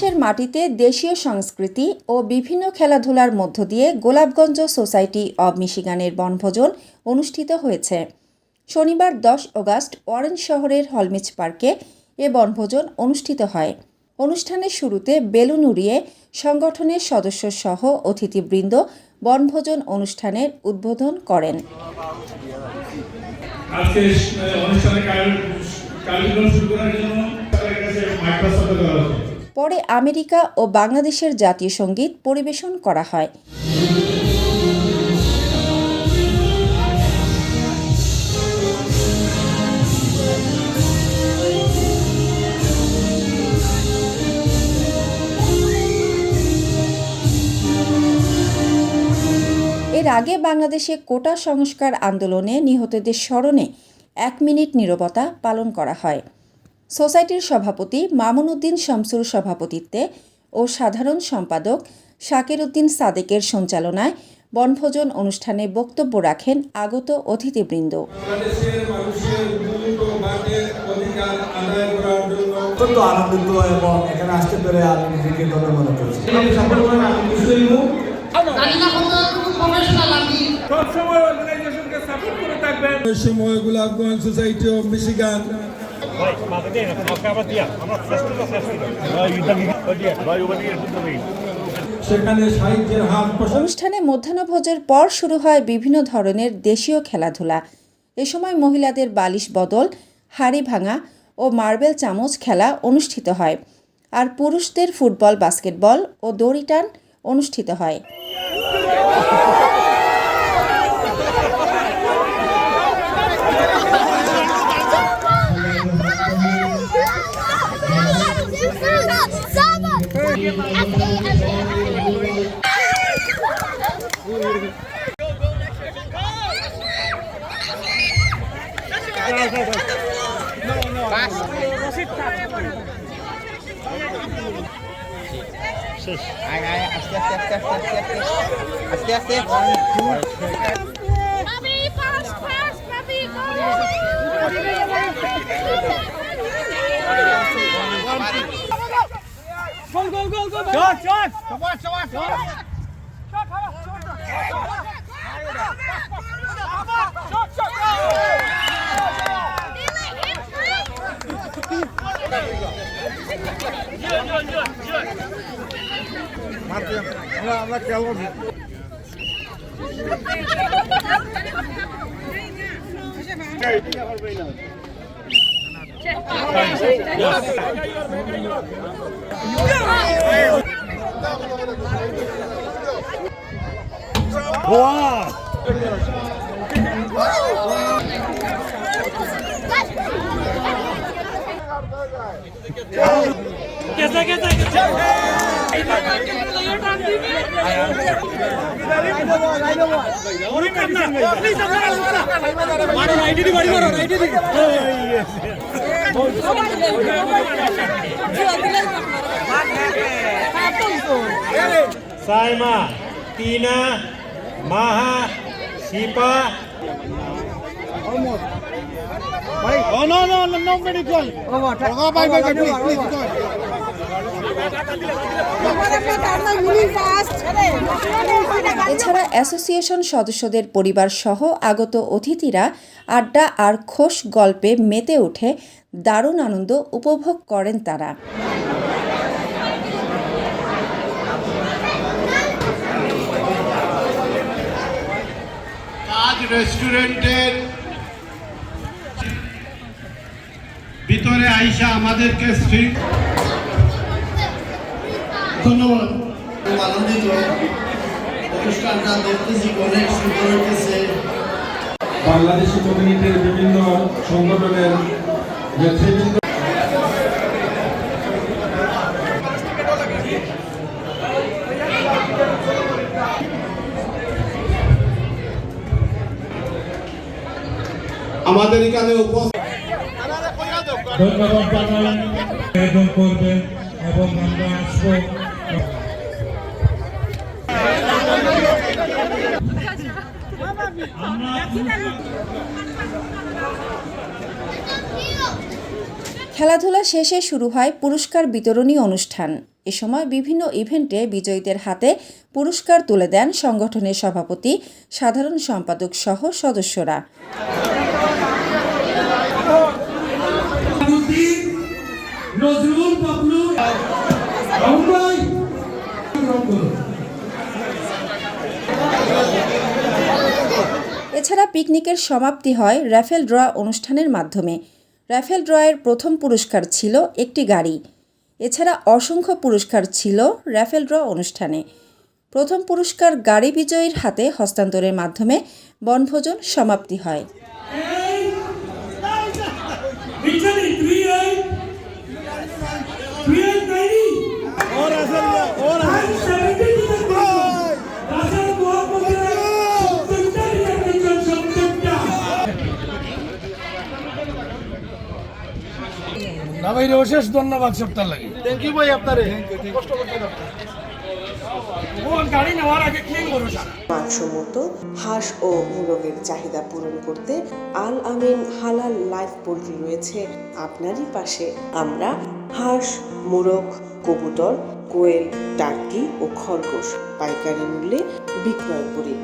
বাংলাদেশের মাটিতে দেশীয় সংস্কৃতি ও বিভিন্ন খেলাধুলার মধ্য দিয়ে গোলাপগঞ্জ সোসাইটি অব মিশিগানের বনভোজন অনুষ্ঠিত হয়েছে। শনিবার দশ অগাস্ট অরেঞ্জ শহরের হলমিচ পার্কে এ বনভোজন অনুষ্ঠিত হয়। অনুষ্ঠানের শুরুতে বেলুন উড়িয়ে সংগঠনের সদস্য সহ অতিথিবৃন্দ বনভোজন অনুষ্ঠানের উদ্বোধন করেন। মাইক্রোসফট পরে আমেরিকা ও বাংলাদেশের জাতীয় সংগীত পরিবেশন করা হয়। এর আগে বাংলাদেশে কোটা সংস্কার আন্দোলনে নিহতদের স্মরণে এক মিনিট নীরবতা পালন করা হয়। সোসাইটির সভাপতি মামুন উদ্দিন শামসুর সভাপতিত্বে ও সাধারণ সম্পাদক শাকির উদ্দিন সাদেকের সঞ্চালনায় বনভোজন অনুষ্ঠানে বক্তব্য রাখেন আগত অতিথিবৃন্দ। বাংলাদেশের মানুষের মূল ও ভাগের অধিকার আদায় করার জন্য অত্যন্ত আনন্দিত এবং এখানে আসতে পেরে আমি নিজেকে ধন্য মনে করছি জানি না কতটুকু প্রফেশনাল আমি সবসময় অর্গানাইজেশনকে সাপোর্ট করে থাকবেন। সময় গোলাপগঞ্জ সোসাইটি অফ মিশিগান অনুষ্ঠানে মধ্যাহ্নভোজের পর শুরু হয় বিভিন্ন ধরনের দেশীয় খেলাধুলা। এ সময় মহিলাদের বালিশ বদল, হাড়ি ভাঙা ও মার্বেল চামচ খেলা অনুষ্ঠিত হয়। আর পুরুষদের ফুটবল, বাস্কেটবল ও দড়ি টান অনুষ্ঠিত হয়। Papi, Çak çak. Çabuk çabuk çabuk. Çak hala. Çak çak. Martin, আমরা আমরা খেয়াল করবো Yes. 와! कैसा कैसा आईडी बड़ी बड़ा ID Saima Tina Maha Shipa. Oh no no no no medical. এছাড়া অ্যাসোসিয়েশন সদস্যদের পরিবার সহ আগত অতিথিরা আড্ডা আর খোশ গল্পে মেতে উঠে দারুণ আনন্দ উপভোগ করেন তারা। রেস্টুরেন্টের ভিতরে আইসা আমাদেরকে স্ট্রিট ধন্যবাদ। খুব আনন্দিত। অনুষ্ঠানটা দেখতেছি অনেক সুন্দর হইতেছে। বাংলাদেশি কমিউনিটির বিভিন্ন সংগঠনের নেতৃবৃন্দ আমাদের এখানে উপস্থিত ধন্যবাদ জানাই। আয়োজন করবেন এবং আমরা আসব। খেলাধুলা শেষে শুরু হয় পুরস্কার বিতরণী অনুষ্ঠান। এ সময় বিভিন্ন ইভেন্টে বিজয়ীদের হাতে পুরস্কার তুলে দেন সংগঠনের সভাপতি সাধারণ সম্পাদক সহ সদস্যরা। নজরুল এছাড়া পিকনিকের সমাপ্তি হয় র্যাফেল ড্র অনুষ্ঠানের মাধ্যমে। র্যাফেল ড্রয়ের প্রথম পুরস্কার ছিল একটি গাড়ি। এছাড়া অসংখ্য পুরস্কার ছিল র্যাফেল ড্র অনুষ্ঠানে। প্রথম পুরস্কার গাড়ি বিজয়ীর হাতে হস্তান্তরের মাধ্যমে বনভোজন সমাপ্তি হয়। না ভাই অশেষ ধন্যবাদ সপ্তাহ লাগে। থ্যাংক ইউ ভাই আপনারে। ও গাড়ি নেওয়ার আগে ক্লিন করো সারা। মানসম্মত হাঁস ও মুরগের চাহিদা পূরণ করতে আল আমিন হালাল লাইফ পোল্ট্রি রয়েছে আপনারই পাশে। আমরা হাঁস মুরগ কবুতর কোয়েল টার্কি ও খরগোশ পাইকারি মূল্যে বিক্রয় করি